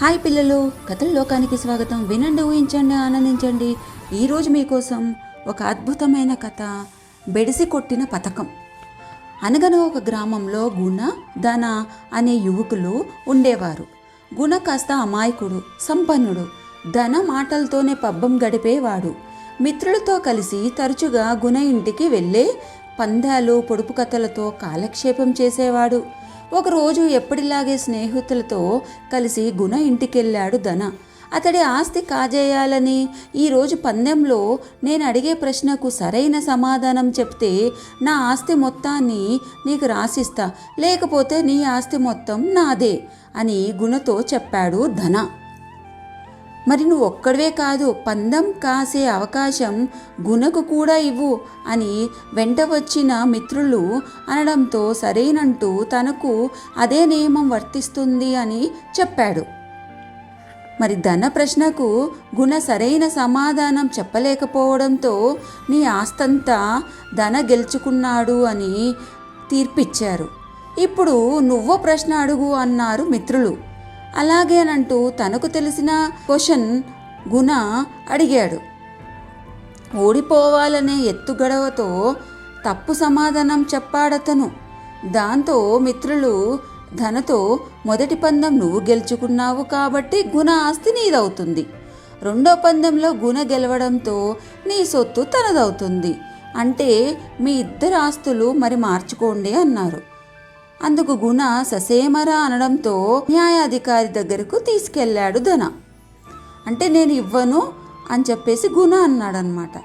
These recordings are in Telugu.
హాయ్ పిల్లలు కథల లోకానికి స్వాగతం. వినండి ఊహించండి ఆనందించండి. ఈరోజు మీకోసం ఒక అద్భుతమైన కథ బెడిసి కొట్టిన పథకం. అనగన ఒక గ్రామంలో గుణ ధన అనే యువకులు ఉండేవారు. గుణ కాస్త అమాయకుడు సంపన్నుడు. ధన మాటలతోనే పబ్బం గడిపేవాడు. మిత్రులతో కలిసి తరచుగా గుణ ఇంటికి వెళ్ళే పందాలు పొడుపు కథలతో కాలక్షేపం చేసేవాడు. ఒకరోజు ఎప్పటిలాగే స్నేహితులతో కలిసి గుణ ఇంటికెళ్ళాడు ధన. అతడి ఆస్తి కాజేయాలని ఈరోజు పందెంలో నేను అడిగే ప్రశ్నకు సరైన సమాధానం చెప్తే నా ఆస్తి మొత్తాన్ని నీకు రాసిస్తా లేకపోతే నీ ఆస్తి మొత్తం నాదే అని గుణతో చెప్పాడు ధన. మరి నువ్వు ఒక్కడివే కాదు పందెం కాసే అవకాశం గుణకు కూడా ఇవ్వు అని వెంట వచ్చిన మిత్రులు అనడంతో సరేనంటూ తనకు అదే నియమం వర్తిస్తుంది అని చెప్పాడు. మరి ధన ప్రశ్నకు గుణ సరైన సమాధానం చెప్పలేకపోవడంతో నీ ఆస్తంతా ధన గెలుచుకున్నాడు అని తీర్పిచ్చారు. ఇప్పుడు నువ్వో ప్రశ్న అడుగు అన్నారు మిత్రులు. అలాగేనంటూ తనకు తెలిసిన క్వశ్చన్ గుణ అడిగాడు. ఓడిపోవాలనే ఎత్తుగడవతో తప్పు సమాధానం చెప్పాడతను. దాంతో మిత్రులు ధనతో మొదటి పందెం నువ్వు గెలుచుకున్నావు కాబట్టి గుణ ఆస్తి నీదవుతుంది. రెండో పందెంలో గుణ గెలవడంతో నీ సొత్తు తనదవుతుంది. అంటే మీ ఇద్దరు ఆస్తులు మరి మార్చుకోండి అన్నారు. అందుకు గుణ ససేమరా అనడంతో న్యాయాధికారి దగ్గరకు తీసుకెళ్ళాడు ధన. అంటే నేను ఇవ్వను అని చెప్పేసి గుణ అన్నాడనమాట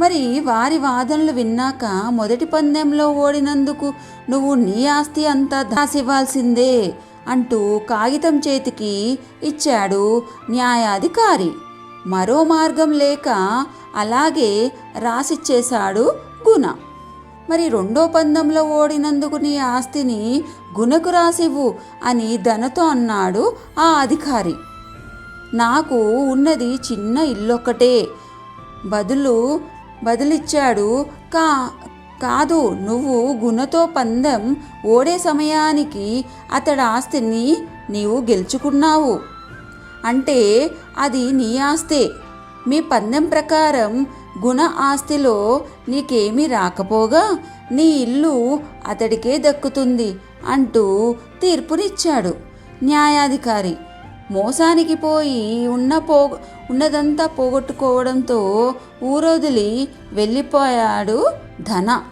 మరి వారి వాదనలు విన్నాక మొదటి పందెంలో ఓడినందుకు నువ్వు నీ ఆస్తి అంతా దాసివ్వాల్సిందే అంటూ కాగితం చేతికి ఇచ్చాడు న్యాయాధికారి. మరో మార్గం లేక అలాగే రాసిచ్చేశాడు గుణ. మరి రెండో పందెంలో ఓడినందుకు నీ ఆస్తిని గుణకు రాసివ్వు అని ధనతో అన్నాడు ఆ అధికారి. నాకు ఉన్నది చిన్న ఇల్లొక్కటే. బదులు బదులిచ్చాడు కా కాదు నువ్వు గుణతో పందెం ఓడే సమయానికి అతడి ఆస్తిని నీవు గెలుచుకున్నావు. అంటే అది నీ ఆస్తే. మీ పందెం ప్రకారం గుణ ఆస్తిలో నీకేమీ రాకపోగా నీ ఇల్లు అతడికే దక్కుతుంది అంటూ తీర్పునిచ్చాడు న్యాయాధికారి. మోసానికి పోయి ఉన్న పో ఉన్నదంతా పోగొట్టుకోవడంతో ఊరొదిలి వెళ్ళిపోయాడు ధన.